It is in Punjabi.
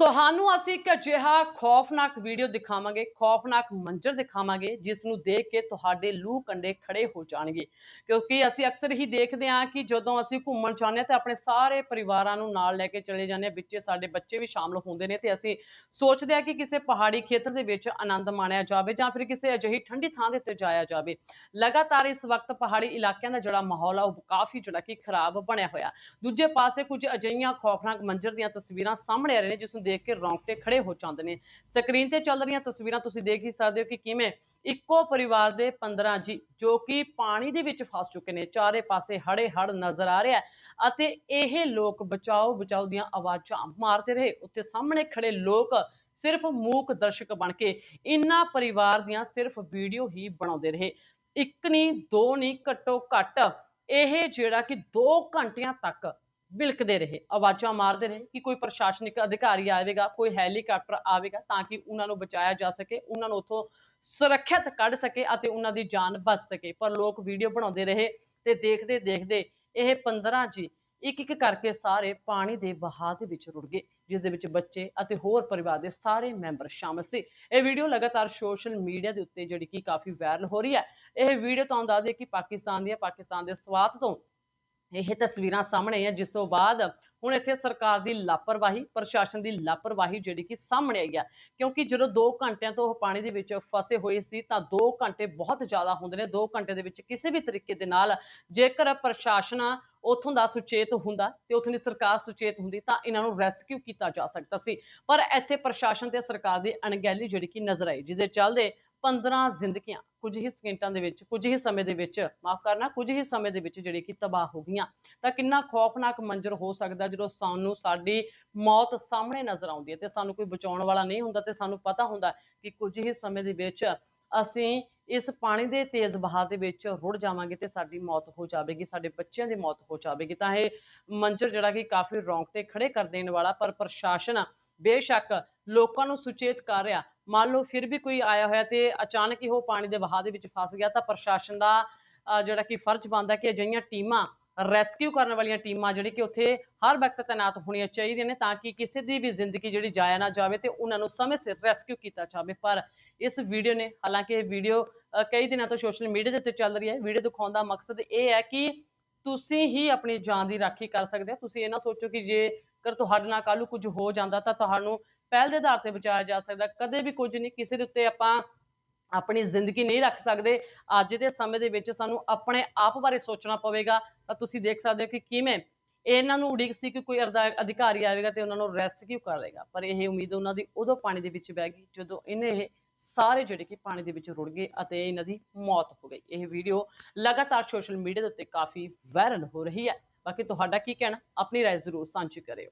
ਤੁਹਾਨੂੰ ਅਸੀਂ ਇੱਕ ਅਜਿਹਾ ਖੌਫਨਾਕ ਵੀਡੀਓ ਦਿਖਾਵਾਂਗੇ, ਖੌਫਨਾਕ ਮੰਜ਼ਰ ਦਿਖਾਵਾਂਗੇ ਜਿਸ ਨੂੰ ਦੇਖ ਕੇ ਤੁਹਾਡੇ ਲੂ ਕੰਡੇ ਖੜੇ ਹੋ ਜਾਣਗੇ। ਕਿਉਂਕਿ ਅਸੀਂ ਅਕਸਰ ਹੀ ਦੇਖਦੇ ਹਾਂ ਕਿ ਜਦੋਂ ਅਸੀਂ ਘੁੰਮਣ ਜਾਂਦੇ ਹਾਂ ਤੇ ਆਪਣੇ ਸਾਰੇ ਪਰਿਵਾਰਾਂ ਨੂੰ ਨਾਲ ਲੈ ਕੇ ਚਲੇ ਜਾਂਦੇ ਹਾਂ, ਵਿੱਚ ਸਾਡੇ ਬੱਚੇ ਵੀ ਸ਼ਾਮਲ ਹੁੰਦੇ ਨੇ ਤੇ ਅਸੀਂ ਸੋਚਦੇ ਹਾਂ ਕਿ ਕਿਸੇ ਪਹਾੜੀ ਖੇਤਰ ਦੇ ਵਿੱਚ ਆਨੰਦ ਮਾਣਿਆ ਜਾਵੇ ਜਾਂ ਫਿਰ ਕਿਸੇ ਅਜਿਹੀ ਠੰਡੀ ਥਾਂ ਦੇ ਉੱਤੇ ਜਾਇਆ ਜਾਵੇ। ਲਗਾਤਾਰ ਇਸ ਵਕਤ ਪਹਾੜੀ ਇਲਾਕਿਆਂ ਦਾ ਜਿਹੜਾ ਮਾਹੌਲ ਆ, ਉਹ ਕਾਫੀ ਜਿਹੜਾ ਕਿ ਖਰਾਬ ਬਣਿਆ ਹੋਇਆ। ਦੂਜੇ ਪਾਸੇ ਕੁਝ ਅਜਿਹੀਆਂ ਖੌਫਨਾਕ ਮੰਜ਼ਰ ਦੀਆਂ ਤਸਵੀਰਾਂ ਸਾਹਮਣੇ ਆ ਰਹੀਆਂ ਨੇ ਜਿਸ ਨੂੰ ਦੇਖ ਕੇ ਰੌਂਗਟੇ ਖੜੇ ਹੋ ਜਾਂਦੇ ਨੇ। ਸਕਰੀਨ ਤੇ ਚੱਲ ਰਹੀਆਂ ਤਸਵੀਰਾਂ ਤੁਸੀਂ ਦੇਖ ਹੀ ਸਕਦੇ ਹੋ ਕਿ ਕਿਵੇਂ ਇੱਕੋ ਪਰਿਵਾਰ ਦੇ 15 ਜੀ, ਜੋ ਕਿ ਪਾਣੀ ਦੇ ਵਿੱਚ ਫਸ ਚੁੱਕੇ ਨੇ, ਚਾਰੇ ਪਾਸੇ ਹੜੇ ਹੜ ਨਜ਼ਰ ਆ ਰਿਹਾ ਅਤੇ ਇਹ ਲੋਕ ਬਚਾਓ ਬਚਾਓ ਦੀਆਂ ਆਵਾਜ਼ਾਂ ਮਾਰਦੇ ਰਹੇ। ਉੱਥੇ ਸਾਹਮਣੇ ਖੜੇ ਲੋਕ ਸਿਰਫ ਮੂਕ ਦਰਸ਼ਕ ਬਣ ਕੇ ਇਨ੍ਹਾਂ ਪਰਿਵਾਰ ਦੀਆਂ ਸਿਰਫ ਵੀਡੀਓ ਹੀ ਬਣਾਉਂਦੇ ਰਹੇ। ਇੱਕ ਨਹੀਂ ਦੋ ਨਹੀਂ ਘੱਟੋ ਘੱਟ ਇਹ ਜਿਹੜਾ ਕਿ 2 ਘੰਟਿਆਂ ਤੱਕ ਬਿਲਕਦੇ ਰਹੇ, ਆਵਾਜ਼ਾਂ ਮਾਰਦੇ ਰਹੇ ਕਿ ਕੋਈ ਪ੍ਰਸ਼ਾਸਨਿਕ ਅਧਿਕਾਰੀ ਆਵੇਗਾ, ਕੋਈ ਹੈਲੀਕਾਪਟਰ ਆਵੇਗਾ ਤਾਂ ਕਿ ਉਹਨਾਂ ਨੂੰ ਬਚਾਇਆ ਜਾ ਸਕੇ, ਉਹਨਾਂ ਨੂੰ ਉੱਥੋਂ ਸੁਰੱਖਿਅਤ ਕੱਢ ਸਕੇ ਅਤੇ ਉਹਨਾਂ ਦੀ ਜਾਨ ਬਚ ਸਕੇ। ਪਰ ਲੋਕ ਵੀਡੀਓ ਬਣਾਉਂਦੇ ਰਹੇ ਤੇ ਦੇਖਦੇ ਦੇਖਦੇ ਇਹ 15 ਜੀ ਇੱਕ ਇੱਕ ਕਰਕੇ ਸਾਰੇ ਪਾਣੀ ਦੇ ਵਹਾਅ ਦੇ ਵਿੱਚ ਰੁੜ ਗਏ, ਜਿਸ ਦੇ ਵਿੱਚ ਬੱਚੇ ਅਤੇ ਹੋਰ ਪਰਿਵਾਰ ਦੇ ਸਾਰੇ ਮੈਂਬਰ ਸ਼ਾਮਲ ਸੀ। ਇਹ ਵੀਡੀਓ ਲਗਾਤਾਰ ਸੋਸ਼ਲ ਮੀਡੀਆ ਦੇ ਉੱਤੇ ਜਿਹੜੀ ਕਿ ਕਾਫੀ ਵਾਇਰਲ ਹੋ ਰਹੀ ਹੈ। ਇਹ ਵੀਡੀਓ ਤੁਹਾਨੂੰ ਦੱਸ ਦੇ ਕਿ ਪਾਕਿਸਤਾਨ ਦੀਆਂ ਪਾਕਿਸਤਾਨ ਦੇ ਸਵਾਤ ਤੋਂ ਇਹ ਤਸਵੀਰਾਂ ਸਾਹਮਣੇ ਆਈਆਂ, ਜਿਸ ਤੋਂ ਬਾਅਦ ਹੁਣ ਇੱਥੇ ਸਰਕਾਰ ਦੀ ਲਾਪਰਵਾਹੀ, ਪ੍ਰਸ਼ਾਸਨ ਦੀ ਲਾਪਰਵਾਹੀ ਜਿਹੜੀ ਕਿ ਸਾਹਮਣੇ ਆਈ ਆ। ਕਿਉਂਕਿ ਜਦੋਂ 2 ਘੰਟਿਆਂ ਤੋਂ ਉਹ ਪਾਣੀ ਦੇ ਵਿੱਚ ਫਸੇ ਹੋਏ ਸੀ, ਤਾਂ 2 ਘੰਟੇ ਬਹੁਤ ਜ਼ਿਆਦਾ ਹੁੰਦੇ ਨੇ। 2 ਘੰਟੇ ਦੇ ਵਿੱਚ ਕਿਸੇ ਵੀ ਤਰੀਕੇ ਦੇ ਨਾਲ ਜੇਕਰ ਪ੍ਰਸ਼ਾਸਨ ਉਥੋਂ ਦਾ ਸੁਚੇਤ ਹੁੰਦਾ ਤੇ ਉਥੋਂ ਦੀ ਸਰਕਾਰ ਸੁਚੇਤ ਹੁੰਦੀ, ਤਾਂ ਇਹਨਾਂ ਨੂੰ ਰੈਸਕਿਊ ਕੀਤਾ ਜਾ ਸਕਦਾ ਸੀ। ਪਰ ਇੱਥੇ ਪ੍ਰਸ਼ਾਸਨ ਤੇ ਸਰਕਾਰ ਦੀ ਅਣਗਹਿਲੀ ਜਿਹੜੀ ਕਿ ਨਜ਼ਰ ਆਈ, ਜਿਹਦੇ ਚੱਲਦੇ 15 ਜ਼ਿੰਦਗੀਆਂ ਕੁਝ ਹੀ ਸਕਿੰਟਾਂ ਦੇ ਵਿੱਚ, ਕੁਝ ਹੀ ਸਮੇਂ ਦੇ ਵਿੱਚ, ਮਾਫ ਕਰਨਾ, ਕੁਝ ਹੀ ਸਮੇਂ ਦੇ ਵਿੱਚ ਜਿਹੜੀ ਕਿ ਤਬਾਹ ਹੋ ਗਈਆਂ। ਤਾਂ ਕਿੰਨਾ ਖੌਫਨਾਕ ਮੰਜ਼ਰ ਹੋ ਸਕਦਾ ਜਦੋਂ ਸਾਨੂੰ ਸਾਡੀ ਮੌਤ ਸਾਹਮਣੇ ਨਜ਼ਰ ਆਉਂਦੀ ਹੈ ਤੇ ਸਾਨੂੰ ਕੋਈ ਬਚਾਉਣ ਵਾਲਾ ਨਹੀਂ ਹੁੰਦਾ ਤੇ ਸਾਨੂੰ ਪਤਾ ਹੁੰਦਾ ਕਿ ਕੁਝ ਹੀ ਸਮੇਂ ਦੇ ਵਿੱਚ ਅਸੀਂ ਇਸ ਪਾਣੀ ਦੇ ਤੇਜ਼ ਵਹਾਅ ਦੇ ਵਿੱਚ ਰੁੜ ਜਾਵਾਂਗੇ ਤੇ ਸਾਡੀ ਮੌਤ ਹੋ ਜਾਵੇਗੀ, ਸਾਡੇ ਬੱਚਿਆਂ ਦੀ ਮੌਤ ਹੋ ਜਾਵੇਗੀ। ਤਾਂ ਇਹ ਮੰਜ਼ਰ ਜਿਹੜਾ ਕਿ ਕਾਫੀ ਰੌਂਗਟੇ ਖੜੇ ਕਰ ਦੇਣ ਵਾਲਾ ਪਰ ਪ੍ਰਸ਼ਾਸਨ ਬੇਸ਼ੱਕ ਲੋਕਾਂ ਨੂੰ ਸੁਚੇਤ ਕਰ ਰਿਹਾ। ਮੰਨ ਲਓ ਫਿਰ ਵੀ ਕੋਈ ਆਇਆ ਹੋਇਆ ਤੇ ਅਚਾਨਕ ਹੀ ਉਹ ਪਾਣੀ ਦੇ ਵਹਾਅ ਦੇ ਵਿੱਚ ਫਸ ਗਿਆ ਤਾਂ ਪ੍ਰਸ਼ਾਸਨ ਦਾ ਜਿਹੜਾ ਕਿ ਫਰਜ਼ ਬਣਦਾ ਕਿ ਅਜਿਹੀਆਂ ਟੀਮਾਂ ਰੈਸਕਿਊ ਕਰਨ ਵਾਲੀਆਂ ਟੀਮਾਂ ਜਿਹੜੀ ਕਿ ਉੱਥੇ ਹਰ ਵਕਤ ਤਾਇਨਾਤ ਹੋਣੀਆਂ ਚਾਹੀਦੀਆਂ ਨੇ ਤਾਂ ਕਿ ਕਿਸੇ ਦੀ ਵੀ ਜ਼ਿੰਦਗੀ ਜਿਹੜੀ ਜਾਇਆ ਨਾ ਜਾਵੇ ਤੇ ਉਹਨਾਂ ਨੂੰ ਸਮੇਂ ਸਿਰ ਰੈਸਕਿਊ ਕੀਤਾ ਜਾਵੇ। ਪਰ ਇਸ ਵੀਡੀਓ ਨੇ, ਹਾਲਾਂਕਿ ਇਹ ਵੀਡੀਓ ਕਈ ਦਿਨਾਂ ਤੋਂ ਸੋਸ਼ਲ ਮੀਡੀਆ ਦੇ ਉੱਤੇ ਚੱਲ ਰਹੀ ਹੈ। ਵੀਡੀਓ ਦਿਖਾਉਣ ਦਾ ਮਕਸਦ ਇਹ ਹੈ ਕਿ ਤੁਸੀਂ ਹੀ ਆਪਣੀ ਜਾਨ ਦੀ ਰਾਖੀ ਕਰ ਸਕਦੇ ਹੋ। ਤੁਸੀਂ ਇਹ ਨਾ ਸੋਚੋ ਕਿ ਜੇ ਜੇਕਰ ਤੁਹਾਡੇ ਨਾਲ ਕੱਲ੍ਹ ਨੂੰ ਕੁਝ ਹੋ ਜਾਂਦਾ ਤਾਂ ਤੁਹਾਨੂੰ ਪਹਿਲ ਦੇ ਆਧਾਰ ਤੇ ਬਚਾਇਆ ਜਾ ਸਕਦਾ। ਕਦੇ ਵੀ ਕੁਝ ਨਹੀਂ, ਕਿਸੇ ਦੇ ਉੱਤੇ ਆਪਾਂ ਆਪਣੀ ਜ਼ਿੰਦਗੀ ਨਹੀਂ ਰੱਖ ਸਕਦੇ। ਅੱਜ ਦੇ ਸਮੇਂ ਦੇ ਵਿੱਚ ਸਾਨੂੰ ਆਪਣੇ ਆਪ ਬਾਰੇ ਸੋਚਣਾ ਪਵੇਗਾ। ਤਾਂ ਤੁਸੀਂ ਦੇਖ ਸਕਦੇ ਹੋ ਕਿ ਕਿਵੇਂ ਇਹਨਾਂ ਨੂੰ ਉਡੀਕ ਸੀ ਕਿ ਕੋਈ ਅਰਦਾ- ਅਧਿਕਾਰੀ ਆਵੇਗਾ ਤੇ ਉਹਨਾਂ ਨੂੰ ਰੈਸਕਿਊ ਕਰ ਕਰੇਗਾ ਪਰ ਇਹ ਉਮੀਦ ਉਹਨਾਂ ਦੀ ਉਦੋਂ ਪਾਣੀ ਦੇ ਵਿੱਚ ਬਹਿ ਗਈ ਜਦੋਂ ਇਹਨੇ ਇਹ ਸਾਰੇ ਜਿਹੜੇ ਕਿ ਪਾਣੀ ਦੇ ਵਿੱਚ ਰੁੜ ਗਏ ਅਤੇ ਇਹਨਾਂ ਦੀ ਮੌਤ ਹੋ ਗਈ। ਇਹ ਵੀਡੀਓ ਲਗਾਤਾਰ ਸੋਸ਼ਲ ਮੀਡੀਆ ਦੇ ਉੱਤੇ ਕਾਫੀ ਵਾਇਰਲ ਹੋ ਰਹੀ ਹੈ। ਬਾਕੀ ਤੁਹਾਡਾ ਕੀ ਕਹਿਣਾ ਆਪਣੀ رائے ਜ਼ਰੂਰ ਸਾਂਝੀ ਕਰਿਓ